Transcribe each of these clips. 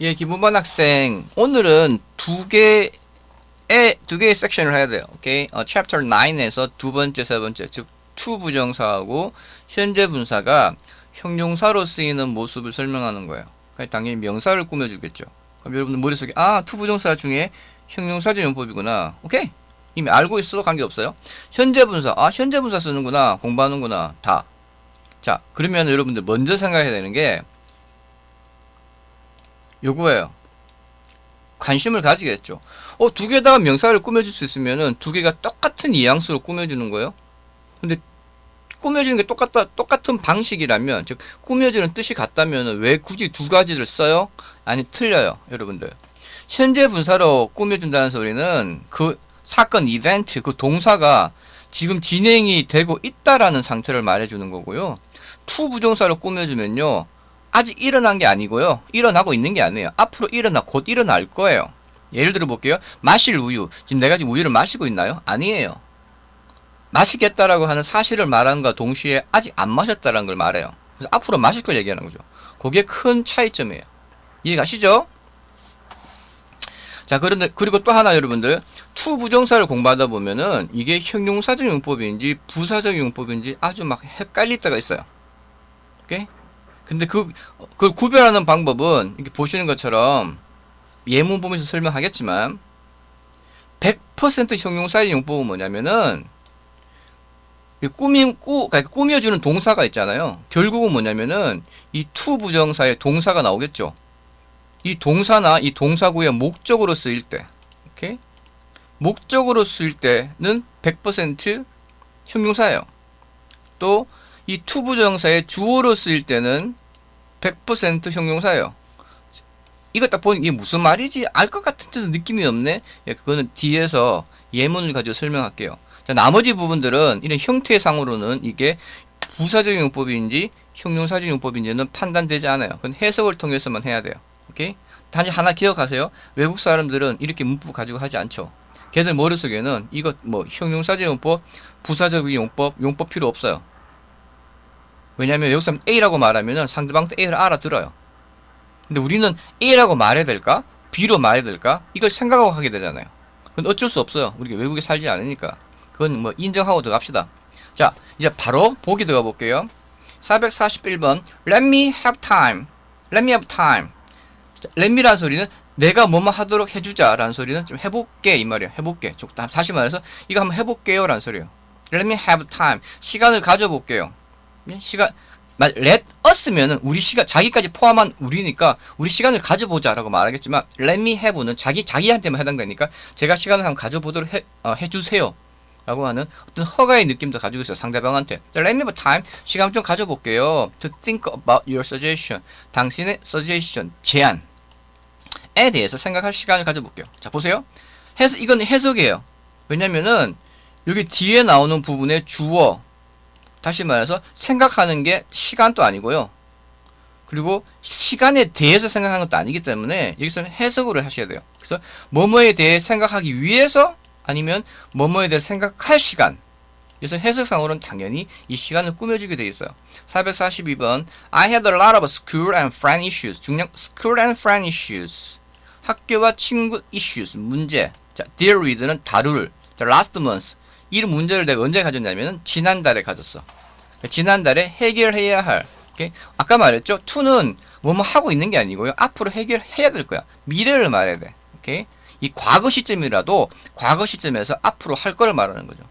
예, 기본반 학생. 오늘은 두 개의, 두 개의 섹션을 해야 돼요. 오케이? 어, 챕터 9에서 두 번째, 세 번째. 즉, 투 부정사하고 현재 분사가 형용사로 쓰이는 모습을 설명하는 거예요. 그러니까 당연히 명사를 꾸며 주겠죠. 그럼 여러분들 머릿속에, 아, 투 부정사 중에 형용사적 용법이구나. 오케이? 이미 알고 있어도 관계없어요. 현재 분사, 아, 현재 분사 쓰는구나. 공부하는구나. 다. 자, 그러면 여러분들 먼저 생각해야 되는 게, 요거예요. 관심을 가지겠죠. 어, 두 개다가 명사를 꾸며줄 수 있으면은 두 개가 똑같은 뉘앙스로 꾸며주는 거예요. 근데 꾸며주는 게 똑같다, 똑같은 방식이라면, 즉, 꾸며주는 뜻이 같다면 왜 굳이 두 가지를 써요? 아니, 틀려요, 여러분들. 현재 분사로 꾸며준다는 소리는 그 사건, 이벤트, 그 동사가 지금 진행이 되고 있다라는 상태를 말해주는 거고요. 투 부정사로 꾸며주면요. 아직 일어난 게 아니고요. 일어나고 있는 게 아니에요. 앞으로 일어나 곧 일어날 거예요. 예를 들어 볼게요. 마실 우유. 지금 내가 지금 우유를 마시고 있나요? 아니에요. 마시겠다라고 하는 사실을 말함과 동시에 아직 안 마셨다라는 걸 말해요. 그래서 앞으로 마실 걸 얘기하는 거죠. 그게 큰 차이점이에요. 이해가시죠? 자, 그런데 그리고 또 하나 여러분들 투 부정사를 공부하다 보면은 이게 형용사적 용법인지 부사적 용법인지 아주 막 헷갈릴 때가 있어요. 오케이? 근데 그, 그걸 구별하는 방법은 이렇게 보시는 것처럼 예문 보면서 설명하겠지만 100% 형용사의 용법은 뭐냐면은 이 꾸미, 꾸, 그러니까 꾸며주는 동사가 있잖아요. 결국은 뭐냐면은 이 투 부정사의 동사가 나오겠죠. 이 동사나 이 동사구의 목적으로 쓰일 때, 오케이? 목적으로 쓰일 때는 100% 형용사예요. 또 이 투부정사의 주어로 쓰일 때는 100% 형용사예요. 이거 딱 보니 이게 무슨 말이지? 알 것 같은 듯 느낌이 없네? 예, 그거는 뒤에서 예문을 가지고 설명할게요. 자, 나머지 부분들은 이런 형태상으로는 이게 부사적 용법인지 형용사적 용법인지는 판단되지 않아요. 그건 해석을 통해서만 해야 돼요. 오케이? 단지 하나 기억하세요. 외국 사람들은 이렇게 문법 가지고 하지 않죠. 걔들 머릿속에는 이거 뭐 형용사적 용법, 부사적 용법, 용법 필요 없어요. 왜냐하면 여기서 A라고 말하면 상대방도 A를 알아들어요. 근데 우리는 A라고 말해야 될까? B로 말해야 될까? 이걸 생각하고 하게 되잖아요. 그건 어쩔 수 없어요. 우리가 외국에 살지 않으니까. 그건 뭐 인정하고 들어갑시다. 자, 이제 바로 보기 들어가 볼게요. 441번 Let me have time. Let me have time. 자, let me라는 소리는 내가 뭐뭐 하도록 해주자 라는 소리는 좀 해볼게 이 말이에요. 해볼게. 좀 다시 말해서 이거 한번 해볼게요 라는 소리예요. Let me have time. 시간을 가져볼게요. 예? 시간 말 let us면은 우리 시간 자기까지 포함한 우리니까 우리 시간을 가져보자라고 말하겠지만 let me have는 자기 자기한테만 해당되니까 제가 시간을 한번 가져보도록 해, 어, 해주세요. 라고 하는 어떤 허가의 느낌도 가지고 있어요 상대방한테. 자, let me have time. 시간 좀 가져볼게요. To think about your suggestion. 당신의 suggestion 제안에 대해서 생각할 시간을 가져볼게요. 자 보세요. 해석 이건 해석이에요. 왜냐면은 여기 뒤에 나오는 부분의 주어 다시 말해서 생각하는 게 시간도 아니고요. 그리고 시간에 대해서 생각하는 것도 아니기 때문에 여기서는 해석으로 하셔야 돼요. 그래서 뭐뭐에 대해 생각하기 위해서 아니면 뭐뭐에 대해 생각할 시간. 그래서 해석상으로는 당연히 이 시간을 꾸며주게 되어 있어요. 442번 I had a lot of school and friend issues. 중량 school and friend issues. 학교와 친구 issues 문제. 자, deal with는 다룰. 자, last month. 이 문제를 내가 언제 가졌냐면 지난달에 가졌어. 지난달에 해결해야 할. 오케이? 아까 말했죠. to는 뭐뭐 하고 있는 게 아니고요. 앞으로 해결해야 될 거야. 미래를 말해야 돼. 오케이? 이 과거 시점이라도 과거 시점에서 앞으로 할 거를 말하는 거죠.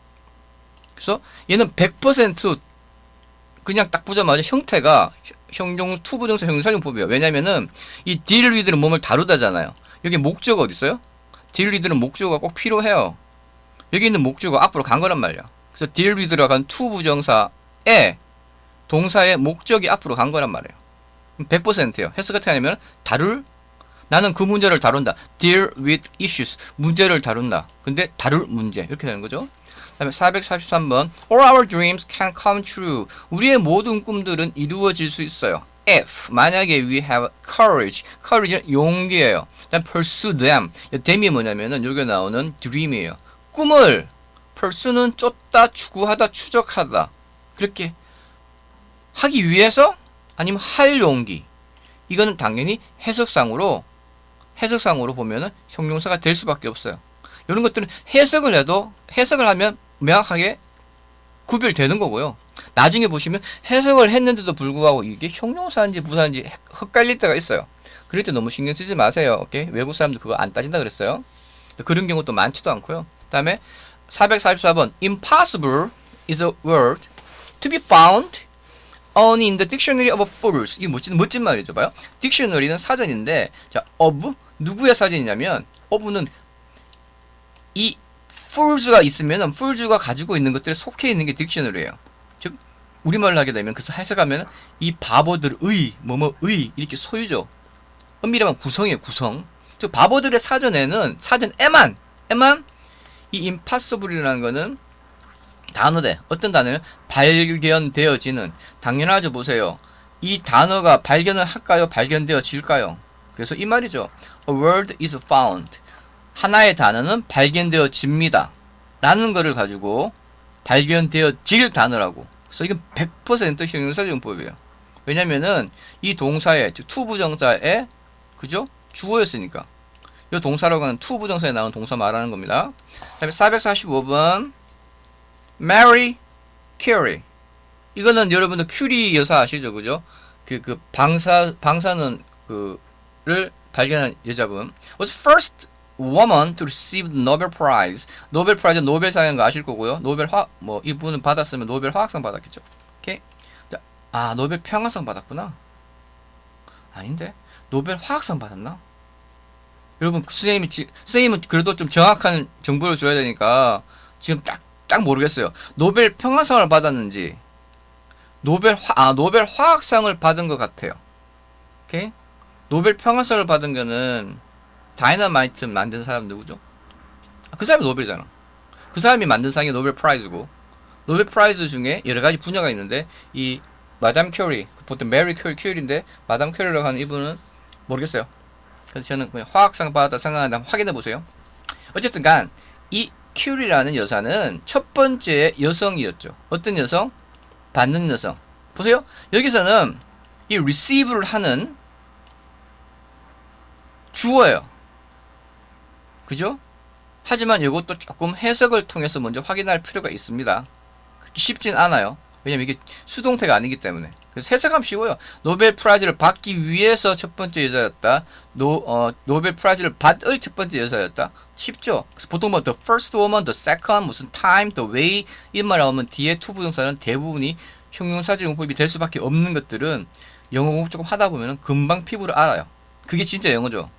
그래서 얘는 100% 그냥 딱 보자마자 형태가 형용 투부정사 형용사용법이에요. 왜냐면은 이 with는 몸을 다루다잖아요. 여기 목적어 어디 있어요? with는 목적어가 꼭 필요해요. 여기 있는 목적어 앞으로 간 거란 말이야. 그래서 deal with라고 한 to 부정사에 동사의 목적이 앞으로 간 거란 말이에요. 100%예요. 해석 어떻게 하냐면 다룰 나는 그 문제를 다룬다. deal with issues. 문제를 다룬다. 근데 다룰 문제. 이렇게 되는 거죠. 그다음에 443번 All our dreams can come true. 우리의 모든 꿈들은 이루어질 수 있어요. If 만약에 we have courage. courage는 용기예요. 그다음 pursue them. them이 뭐냐면은 여기 나오는 dream이에요. 꿈을 pursue는 쫓다, 추구하다, 추적하다. 그렇게 하기 위해서 아니면 할 용기. 이거는 당연히 해석상으로 해석상으로 보면은 형용사가 될 수밖에 없어요. 이런 것들은 해석을 해도 해석을 하면 명확하게 구별되는 거고요. 나중에 보시면 해석을 했는데도 불구하고 이게 형용사인지 부사인지 헷갈릴 때가 있어요. 그럴 때 너무 신경 쓰지 마세요. 오케이? 외국 사람들 그거 안 따진다 그랬어요. 그런 경우도 많지도 않고요. 그다음에 444번 impossible is a word to be found only in the dictionary of fools. 이 멋진 멋진 말이죠. 봐요. 딕셔너리는 사전인데 자, of 누구의 사전이냐면 of는 이 fools가 있으면은 fools가 가지고 있는 것들에 속해 있는 게 딕셔너리예요. 즉 우리말로 하게 되면 그래서 해석하면 이 바보들의 뭐뭐의 이렇게 소유죠. 엄밀하면 구성이에요. 구성. 즉 바보들의 사전에는 사전에만 에만 이 impossible이라는 거는 단어대 어떤 단어는 발견되어지는. 당연하죠 보세요. 이 단어가 발견을 할까요? 발견되어질까요? 그래서 이 말이죠. A word is found. 하나의 단어는 발견되어집니다. 라는 거를 가지고 발견되어질 단어라고. 그래서 이건 100% 형용사용법이에요. 왜냐면은 이 동사에 즉 투부정사에 그죠? 주어였으니까 이 동사라고 하는 투부정사에 나온 동사 말하는 겁니다 그 다음에 445번 Mary Curie. 이거는 여러분들 큐리 여사 아시죠, 그죠? 그, 그 방사 방사는 그를 발견한 여자분. Was first woman to receive Nobel Prize. 노벨 프라이즈 노벨상인 거 아실 거고요. 노벨 화 뭐 이분은 받았으면 노벨 화학상 받았겠죠. 오케이. 자, 아 노벨 평화상 받았구나. 아닌데 노벨 화학상 받았나? 여러분 선생님이 지, 선생님은 그래도 좀 정확한 정보를 줘야 되니까 지금 딱 딱 모르겠어요. 노벨 평화상을 받았는지 노벨 화, 아 노벨 화학상을 받은 것 같아요. 오케이? 노벨 평화상을 받은 거는 다이너마이트 만든 사람 누구죠? 아, 그 사람이 노벨이잖아. 그 사람이 만든 상이 노벨 프라이즈고 노벨 프라이즈 중에 여러 가지 분야가 있는데 이 마담 큐리 보통 메리 큐리 큐리인데 마담 큐리라고 하는 이분은 모르겠어요. 그래서 저는 그냥 화학상 받았다 한번 확인해 보세요. 어쨌든 간 이 큐리라는 여사는 첫 번째 여성이었죠. 어떤 여성? 받는 여성. 보세요. 여기서는 이 receive를 하는 주어예요. 그죠? 하지만 이것도 조금 해석을 통해서 먼저 확인할 필요가 있습니다. 쉽진 않아요. 왜냐면 이게 수동태가 아니기 때문에. 그래서 해석하면 쉬워요. 노벨 프라이즈를 받기 위해서 첫 번째 여자였다. 노, 어, 노벨 프라이즈를 받을 첫 번째 여자였다. 쉽죠? 보통 뭐 the first woman, the second, 무슨 time, the way 이런 말 나오면 뒤에 투 부동사는 대부분이 형용사적 용법이 될 수밖에 없는 것들은 영어 공부 조금 하다 보면 금방 피부를 알아요. 그게 진짜 영어죠.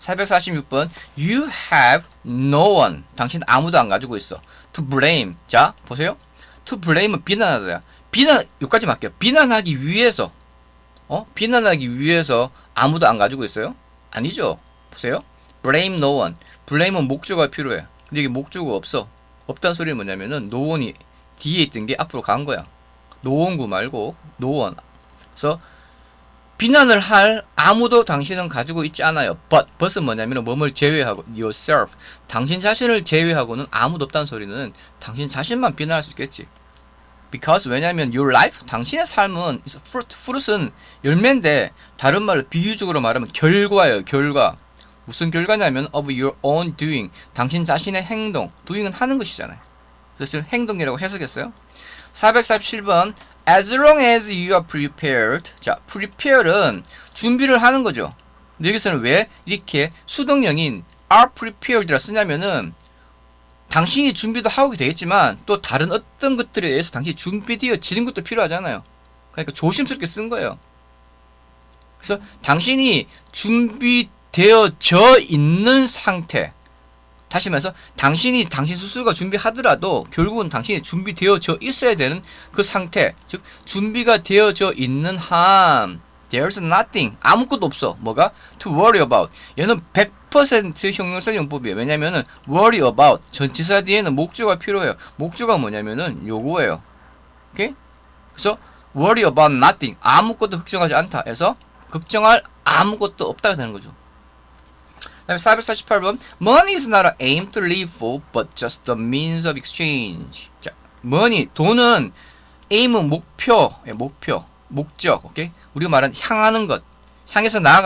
446번 You have no one 당신 아무도 안 가지고 있어 To blame 자 보세요 To blame은 비난하다 비난 여기까지 맞게요 비난하기 위해서 어? 비난하기 위해서 아무도 안 가지고 있어요? 아니죠. 보세요. Blame no one. Blame은 목적어가 필요해. 근데 이게 목적어 없어. 없다는 소리는 뭐냐면은 no one이 뒤에 있던 게 앞으로 간 거야. 노원구 말고 노원 그래서 비난을 할 아무도 당신은 가지고 있지 않아요. But, but은 뭐냐면 뭐뭘 제외하고 yourself. 당신 자신을 제외하고는 아무도 없다는 소리는 당신 자신만 비난할 수 있겠지. Because 왜냐면 your life 당신의 삶은 fruit. fruit은 열매인데 다른 말로 비유적으로 말하면 결과예요. 결과. 무슨 결과냐면 of your own doing. 당신 자신의 행동. doing은 하는 것이잖아요. 그래서 행동이라고 해석했어요. 447번 As long as you are prepared. 자, prepare은 준비를 하는 거죠. 근데 여기서는 왜 이렇게 수동형인 are prepared라 쓰냐면은 당신이 준비도 하고 되겠지만 또 다른 어떤 것들에 의해서 당신이 준비되어지는 것도 필요하잖아요. 그러니까 조심스럽게 쓴 거예요. 그래서 당신이 준비되어져 있는 상태. 다시 말해서 당신이 당신 스스로가 준비하더라도 결국은 당신이 준비되어져 있어야 되는 그 상태 즉 준비가 되어져 있는 한 there's nothing 아무것도 없어 뭐가 to worry about 얘는 100% 형용사 용법이에요. 왜냐면은 worry about 전치사 뒤에는 목조가 필요해요. 목조가 뭐냐면은 요거예요. 오케이? 그래서 worry about nothing 아무것도 걱정하지 않다 해서 걱정할 아무것도 없다가 되는 거죠. 다음에 448번 Money is not an aim to live for but just the means of exchange. 자, money 돈은 aim은 목표 예, 목표 목적 오케이? 우리가 말하는 향하는 것 향해서 나아가